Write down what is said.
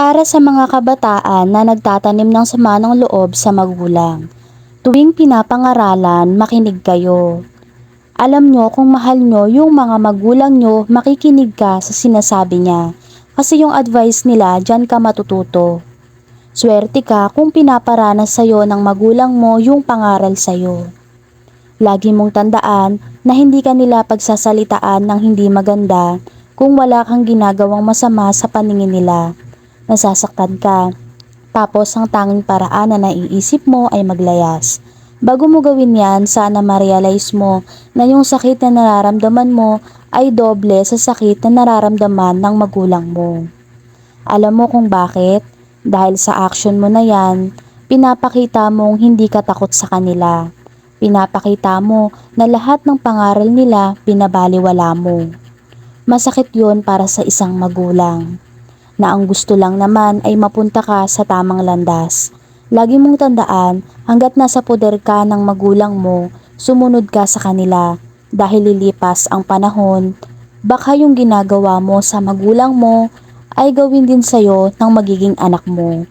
Para sa mga kabataan na nagtatanim ng sama ng loob sa magulang, tuwing pinapangaralan, makinig kayo. Alam nyo kung mahal nyo yung mga magulang nyo, makikinig ka sa sinasabi niya. Kasi yung advice nila, dyan ka matututo. Swerte ka kung pinaparanas sa'yo ng magulang mo yung pangaral sa'yo. Lagi mong tandaan na hindi ka nila pagsasalitaan ng hindi maganda kung wala kang ginagawang masama sa paningin nila. Nasasaktan ka. Tapos ang tanging paraan na naiisip mo ay maglayas. Bago mo gawin yan, sana ma-realize mo na yung sakit na nararamdaman mo ay doble sa sakit na nararamdaman ng magulang mo. Alam mo kung bakit? Dahil sa action mo na yan, pinapakita mong hindi ka takot sa kanila. Pinapakita mo na lahat ng pangaral nila binabaliwala mo. Masakit yon para sa isang magulang. Na ang gusto lang naman ay mapunta ka sa tamang landas. Lagi mong tandaan, hanggat nasa poder ka ng magulang mo, sumunod ka sa kanila. Dahil lilipas ang panahon, baka yung ginagawa mo sa magulang mo ay gawin din sa'yo ng magiging anak mo.